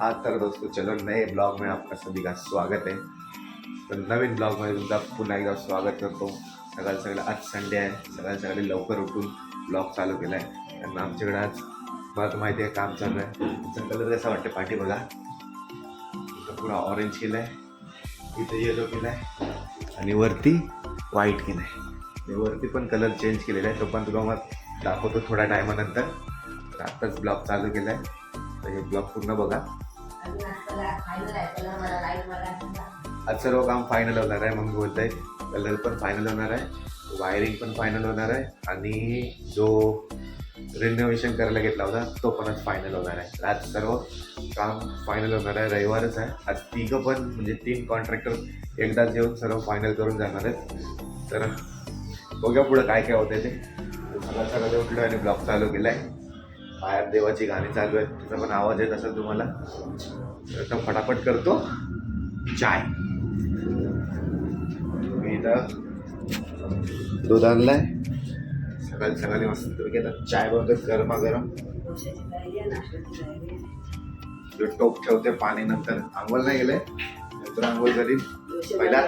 हाँ तर दोस्तों चलो नए ब्लॉग में आपका सभी का स्वागत आहे तर नवीन ब्लॉगमध्ये तुमचा पुन्हा एकदा स्वागत करतो सकाळी सगळं आज संडे आहे सकाळी सकाळी लवकर उठून ब्लॉग चालू केला आहे कारण आमच्याकडे आज मला तर माहिती आहे काम चालू आहे. तुमचा कलर कसा वाटतं पाठी बघा. इथं पुरा ऑरेंज केला आहे इथं येलो केला आहे आणि वरती व्हाईट केलं आहे वरती पण कलर चेंज केलेला आहे. तो पण तुला मग दाखवतो थोड्या टायमानंतर आत्ताच ब्लॉग चालू केला आहे तर हे ब्लॉग पूर्ण बघा. आज सर्व काम फायनल होणार आहे मग बोलत कलर पण फायनल होणार आहे. वायरिंग पण फायनल होणार आहे. आणि जो रिनोव्हेशन करायला घेतला होता तो पण आज फायनल होणार आहे. आज सर्व काम फायनल होणार आहे. रविवारच आहे. आज तिघं पण म्हणजे तीन कॉन्ट्रॅक्टर एकदाच येऊन सर्व फायनल करून जाणार आहेत. तर बघूया पुढं काय काय होतं ते. सगळं सगळं उठलो आणि ब्लॉग चालू केला आहे बाहेर देवाची गाणी चालू आहेत. त्याचा पण आवाज येत असेल तुम्हाला. तर फटाफट करतो. चाय. मी इथं दूध आणलंय. सकाळी सकाळी मस्त तुम्ही घेतात चाय बनवतो गरमागरम. जो टोप ठेवते पाणी नंतर. आंघोळ नाही गेले नंतर आंघोळ करीन पहिला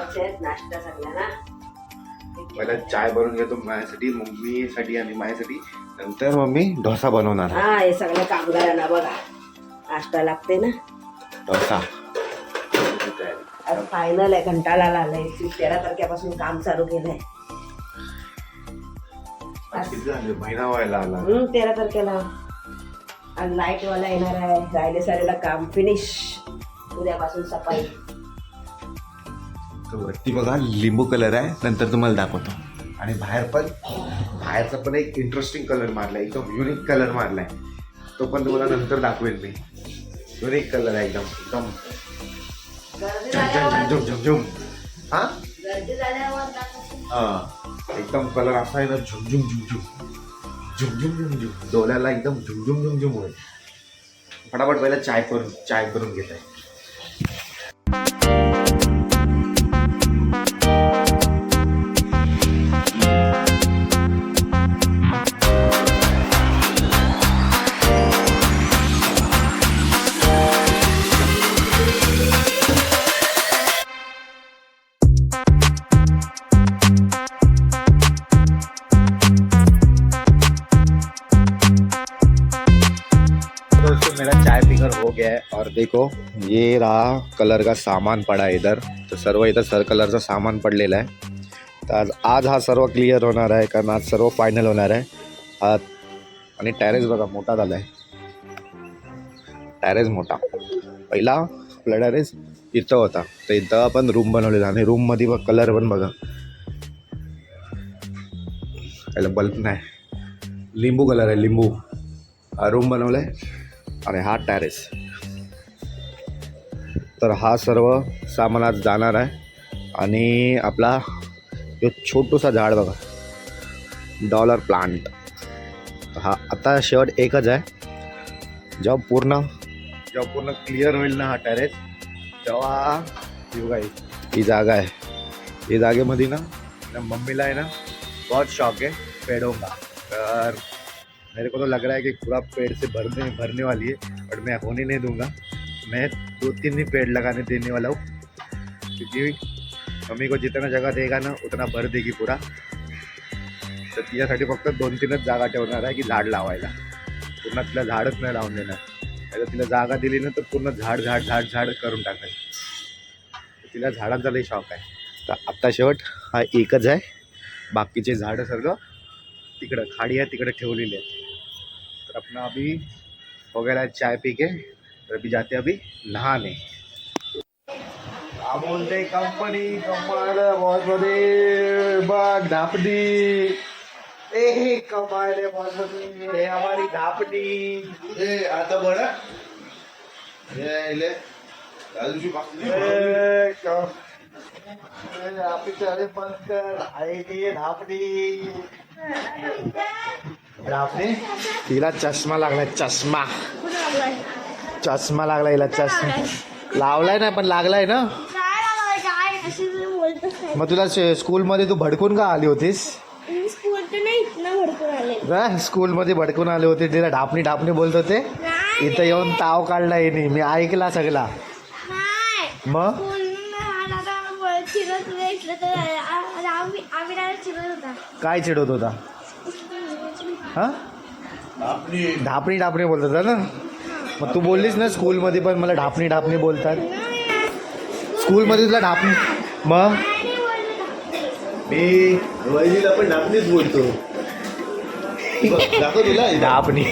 पहिला चाय बनवून घेतो माझ्यासाठी मम्मीसाठी आणि माझ्यासाठी. नंतर मम्मी डोसा बनवणार हा हे सगळ्या कामगारांना बघा. नाश्ता लागते ना? डोसा. आज फायनल आहे कंटाळा आलाय. तेरा तारखेपासून काम चालू केलंय. आज किती झाले? महिना व्हायला आला. हम्म तेरा तारखेला. आणि लाइट वाला येणार आहे. राहिले सारेला काम. फिनिश उद्यापासून सफाई. तर वरती बघा लिंबू कलर आहे. नंतर तुम्हाला दाखवतो. आणि बाहेर पण बाहेरचा पण एक इंटरेस्टिंग कलर मारला एकदम युनिक कलर मारलाय. तो पण तुम्हाला नंतर दाखवेल मी. युनिक कलर आहे एकदम एकदम. झुम झुम झुम हां हां? हा एकदम कलर असा आहे ना झुमझुम झुमझुम झुमझुम झुमझुम डोल्याला एकदम झुमझुम झुमझुम होईल. फटाफट पहिला चाय करून चाय करून घेत आहे. देखो ये रहा कलर का सामान पड़ा है इधर। तर सर्व इथं सर कलरचं सामान पडलेलं आहे तर आज आज हा सर्व क्लिअर होणार आहे कारण आज सर्व फायनल होणार आहे। हा आणि टॅरेस बघा मोठा झाला आहे टॅरेस मोठा. पहिला आपला टॅरेस इथं होता. तर इथं आपण रूम बनवलेला आणि रूममध्ये बघ कलर पण बघा. पहिला बल्ब नाही. लिंबू कलर आहे लिंबू. हा रूम बनवला आहे आणि हा टॅरेस तर हा सर्व सामान आज जाणार आहे. आणि आपला जो छोटूसा झाड बघा डॉलर प्लांट हा आता शेवट एकच आहे. जेव्हा पूर्ण जेव्हा पूर्ण क्लिअर होईल ना हा टॅरेस तेव्हा ही बघा ही- जागा आहे. ही जागेमध्ये ना मम्मीला आहे ना बहुत शौक है पेड़ों का तर मेरे को तो लग रहा है कि पूरा पेड़ से भरने भरने वाली है बट मैं होने नहीं दूंगा. मैं दो तीन ही पेड़ लगाने देने वाला हूँ। क्योंकि मम्मी को जितना जगह देगा ना उतना भर देगी पूरा। तर तिच्यासाठी फक्त दोन तीनच जागा ठेवणार आहे की झाड लावायला. पूर्ण तिला झाडच नाही लावून देणार. नाही तिला जागा दिली ना तर पूर्ण झाड झाड झाड झाड करून टाकायचं तिला झाडांचा लई शौक आहे. तर आत्ता शेवट हा एकच आहे. बाकीचे झाडं सर्व तिकडं खाडी आहे तिकडे ठेवलेली आहेत. तर आपण अभी वगैरे चाय पी के अभी जाते हैं अभी नहाने क्या बोलते कंपनी कमाल बहुत बड़े बग धापडी ए कमाल है बहुत बड़ी ये हमारी धापडी ए आता बडा ए इले त्या दिवशी बाकी ए, क- ए, आपली चाले बंद कर आहे की धापडी धापडी तिला चष्मा लागलाय चष्मा चष्मा लागला हिला चष्मा. लावलाय ना पण लागलाय ना. मग तुला शे- स्कूलमध्ये तू भडकून का आली होतीस? स्कूलमध्ये भडकून आले होते तिला ढापणी ढापणी बोलत होते. नाही. इथं येऊन ताव काढला येणे मी ऐकला सगळा. नाही. मग? काय चिडवत होता? हा? ढापणी ढापणी बोलत होता ना? मग तू बोललीस ना स्कूलमध्ये पण मला ढापणी ढापणी बोलतात. स्कूलमध्ये तुला ढापणी मग. मी वहिनीला पण ढापणीच बोलतो. दाखव तुला. ढापणी.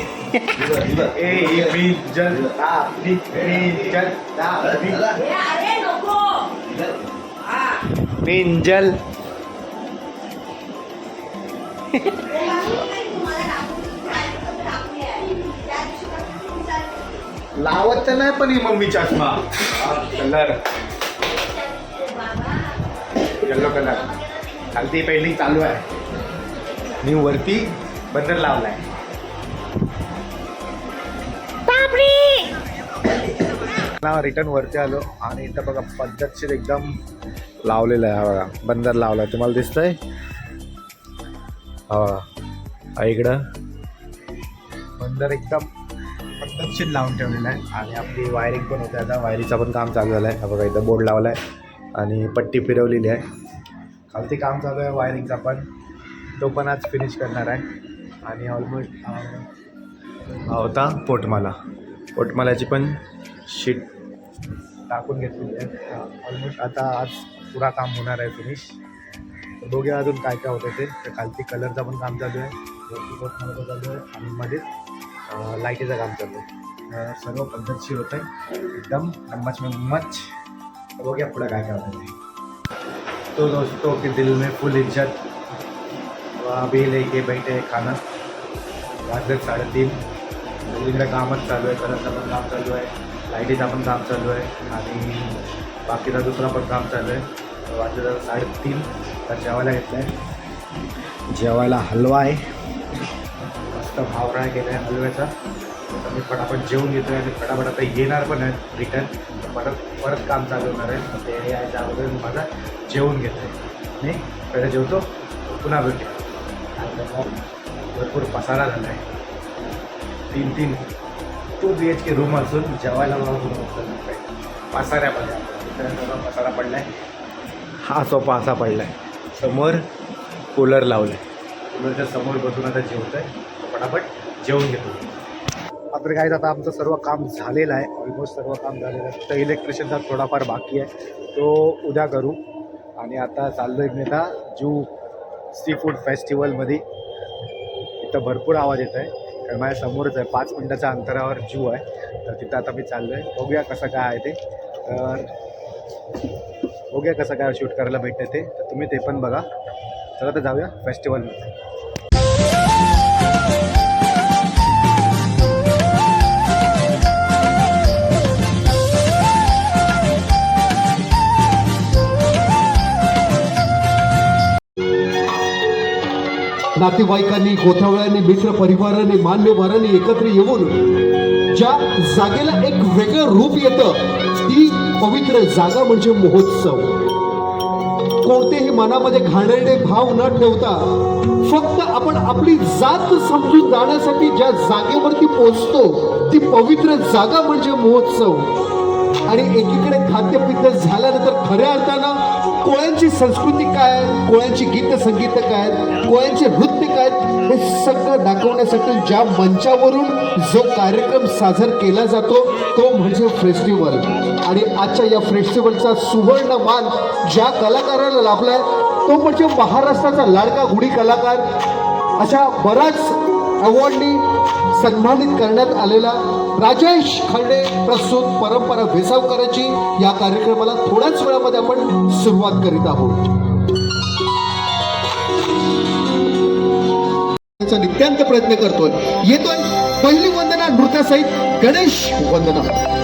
लावत तर नाही पण ही मम्मी चष्मा. कलर. Yellow colour. खालती पेंटिंग चालू आहे. मी वरती बंदर लावलाय. ना रिटर्न वरती आलो आणि इथं बघा पद्धतशीर एकदम लावलेलं आहे हा बघा. बंदर लावला तुम्हाला दिसतंय. हा इकडं. बंदर एकदम तपशील लावून ठेवलेला आहे. आणि आपली वायरिंग पण होते आता. वायरीचं पण काम चालू झालं आहे हा बघा इथं बोर्ड लावला आहे आणि पट्टी फिरवलेली आहे. खालती काम चालू आहे वायरिंगचा पण. तो पण आज फिनिश करणार आहे. आणि ऑलमोस्ट हा होता पोटमाला. पोटमाल्याची पण शीट टाकून घेतलेली आहे. ऑलमोस्ट आता आज पुरा काम होणार आहे फिनिश बघूया अजून काय काय होतं ते. तर खालती कलरचा पण काम चालू आहे. वरती पोटमालाचं चालू आहे. आणि मध्येच लाईटीचं काम चालू आहे. सर्व पद्धतशीर होतं आहे एकदम मच में मच बघूया पुढं काय काय होतं तो दोस्तों की दिल में फुल इज्जत. अभी लेके बैठे खाणं खाना. वाजले साडेतीन सगळीकडे कामच चालू आहे कलरचं पण काम चालू आहे लाईटीचं पण काम चालू आहे आणि बाकीचा दुसरा पण काम चालू आहे वाजले साडेतीन तर जेवायला घेतलं आहे जेवायला हलवा आहे मस्त भावरा केला आहे हलव्याचा. तर मी पटापट जेवून घेतो आहे आणि पटापट आता येणार पण आहे रिटर्न तर परत परत काम चालू होणार आहे. ते ते आहे त्याबद्दल मी माझा जेवून घेतो आहे मी पहिलं जेवतो पुन्हा भेटतो आणि भरपूर पसारा झाला आहे तीन तीन two B H K room असून जेवायला मला रूम असतं पसाऱ्यामध्ये. इकडे पसारा पडला आहे हा सोफा असा पडला आहे समोर कूलर लावला आहे कूलरच्या समोर बसून आता जेवत आहे पटापट जेवून घेतो. मात्र काय आता आमचं सर्व काम झालेलं आहे. ऑलमोस्ट सर्व काम झालेलं आहे. तर इलेक्ट्रिशियनचा थोडाफार बाकी आहे. तो उद्या करू. आणि आता चाललो आहे मी आता जू सी फूड फेस्टिवलमध्ये इथं भरपूर आवाज येत आहे कारण माझ्या समोरच आहे. पाच मिनटाच्या अंतरावर जू आहे. तर तिथं आता मी चाललो आहे बघूया कसं काय आहे ते. तर बघूया कसं काय शूट करायला भेटतं ते. तर तुम्ही ते पण बघा. चला तर जाऊया फेस्टिवलमध्ये नातेवाईकांनी गोथावळ्यांनी मित्र परिवाराने मान्यवरांनी एकत्र येऊन ज्या जागेला एक वेगळं रूप येतं ती पवित्र जागा म्हणजे महोत्सव. कोणतेही मनामध्ये घाणेरडे भाव न ठेवता फक्त आपण आपली जात समजून जाण्यासाठी ज्या जागेवरती पोचतो ती पवित्र जागा म्हणजे महोत्सव. आणि एकीकडे खाद्यपिद्ध झाल्यानंतर खऱ्या अर्थानं कोळ्यांची संस्कृती काय कोळ्यांची गीत संगीत काय कोळ्यांचे नृत्य हे सगळं दाखवण्यासाठी ज्या मंचावरून जो कार्यक्रम सादर केला जातो तो म्हणजे फेस्टिवल आणि आजच्या या फेस्टिवलचा सुवर्ण मान ज्या कलाकाराला लाभलाय तो म्हणजे महाराष्ट्राचा लाडका गुढी कलाकार. अशा बराच अवॉर्डनी सन्मानित करण्यात आलेला राजेश खंडे प्रस्तुत परंपरा वेसावकरांची या कार्यक्रमाला थोड्याच वेळामध्ये आपण सुरुवात करीत आहोत. नित्यांत प्रयत्न करतोय. येतोय. पहिली वंदना नृत्यासहित गणेश वंदना.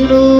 Lord.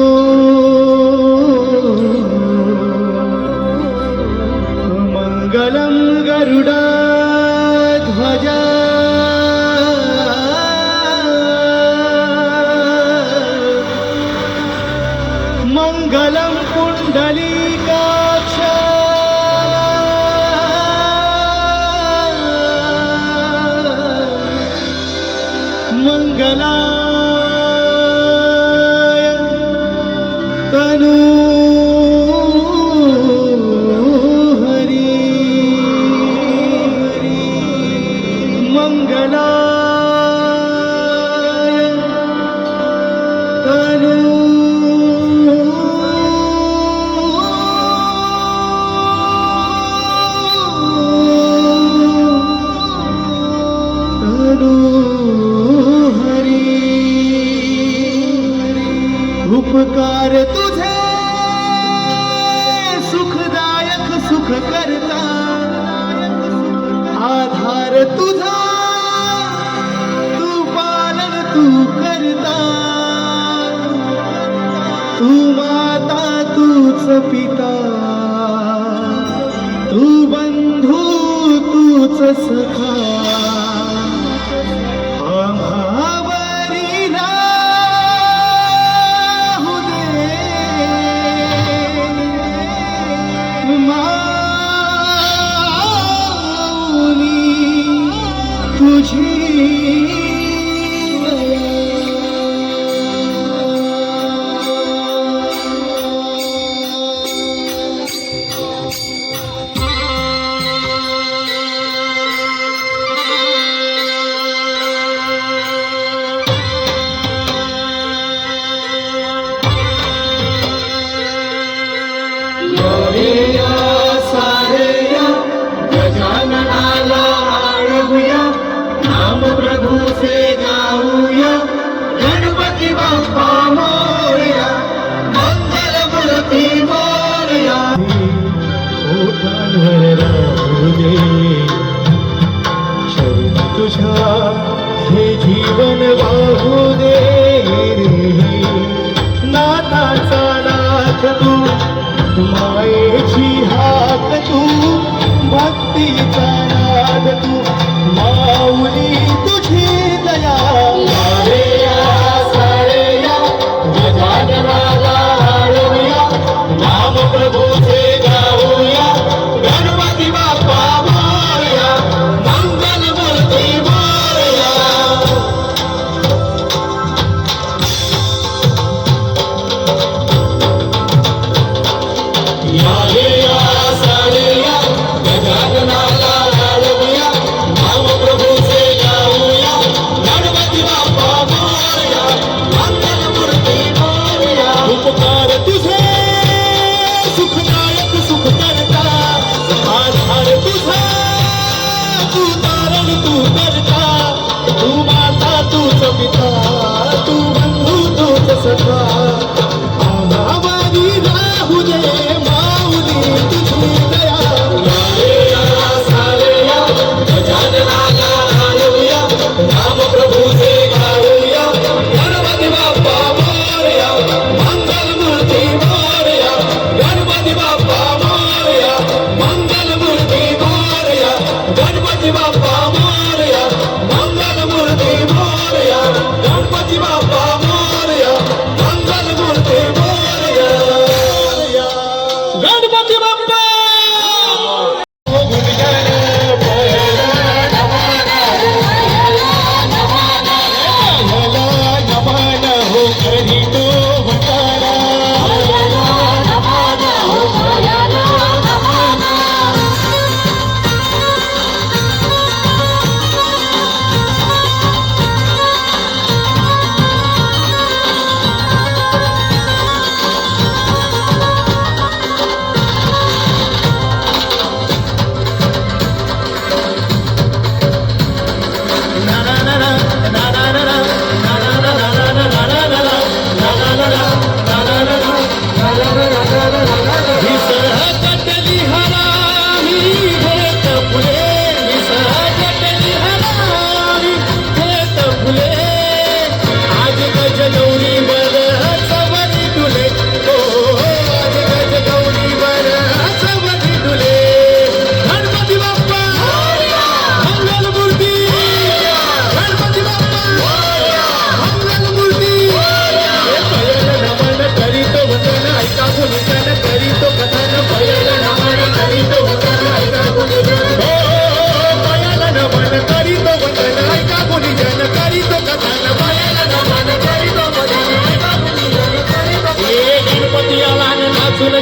तुझी जीवन वाहू दे रे. नाताचा नाथ तू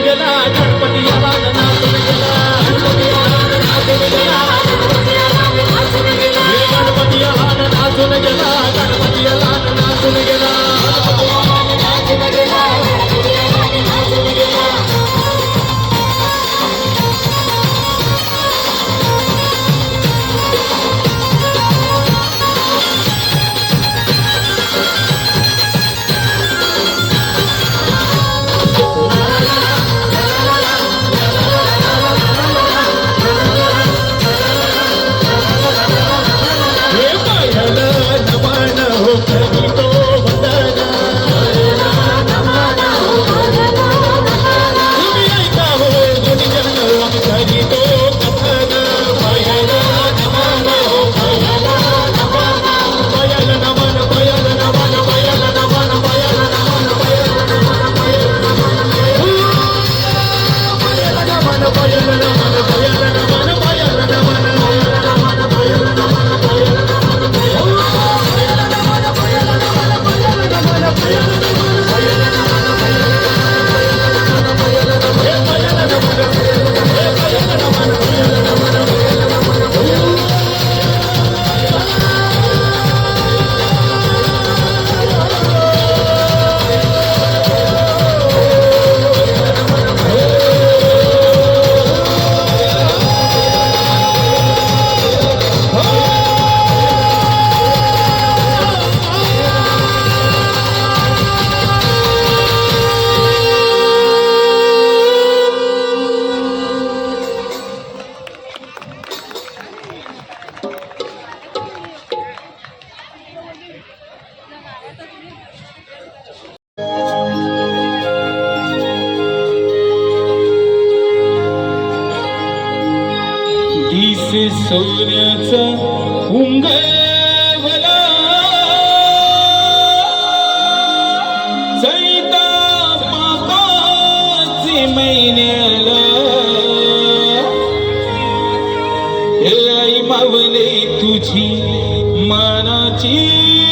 gelen मानाची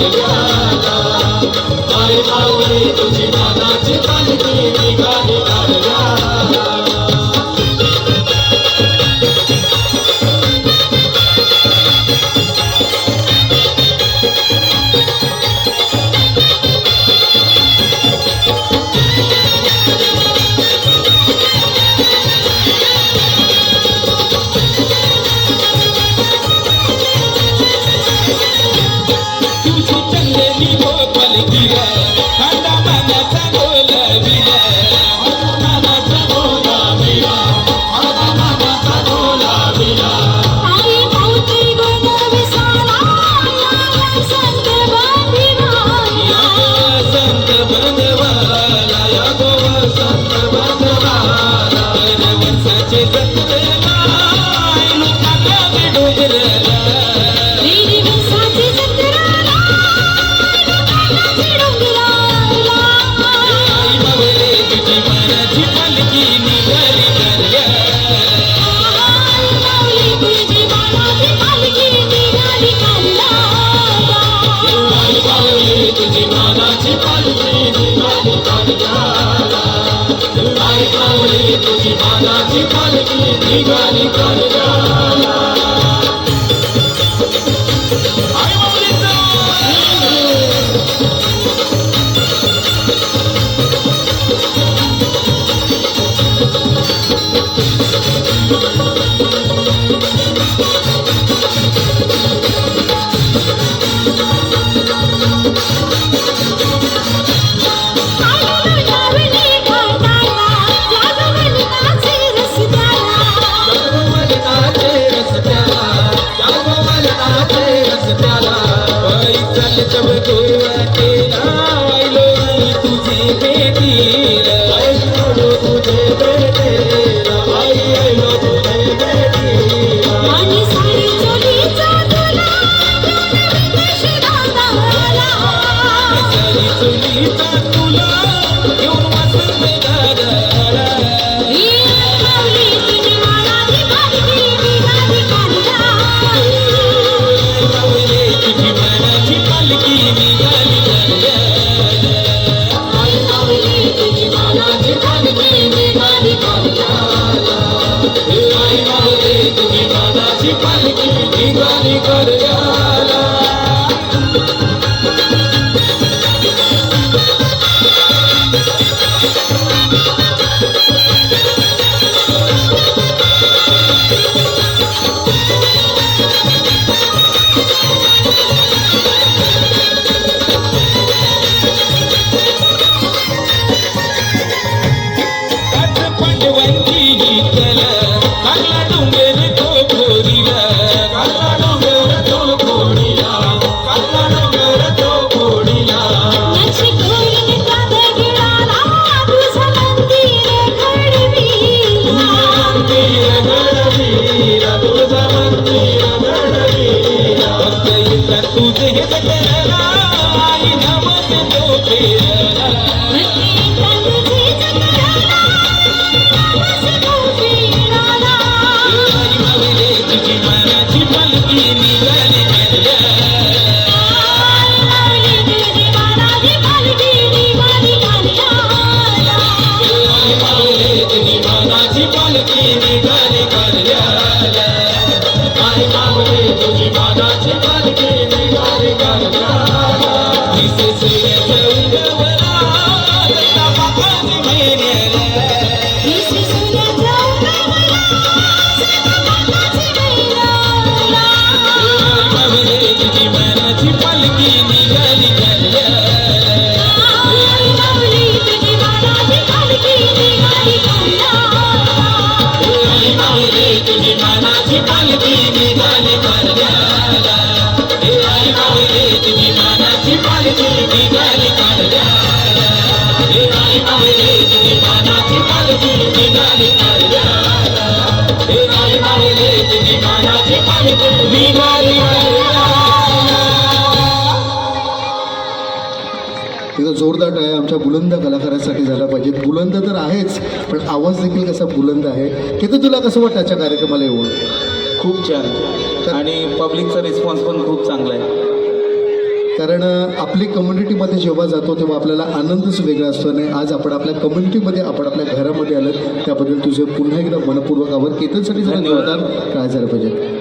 निघाली आई माऊली तुझी मानाची पालखी निघाली करण्याला आई जोरदार आहे आमच्या बुलंद कलाकारांसाठी झाला पाहिजे. बुलंद तर आहेच पण आवाज देखील कसा बुलंद आहे किती तुला कसं वाटतं आजच्या कार्यक्रमाला येऊन? खूप छान. आणि पब्लिकचा रिस्पॉन्स पण खूप चांगला आहे. कारण आपली कम्युनिटीमध्ये जेव्हा जातो तेव्हा आपल्याला आनंदच वेगळा असतो आणि आज आपण आपल्या कम्युनिटीमध्ये आपण आपल्या घरामध्ये आलं त्याबद्दल तुझे पुन्हा एकदा मनपूर्वक आभार. केतनसाठी जरा. जोरदार. काय झालं पाहिजे?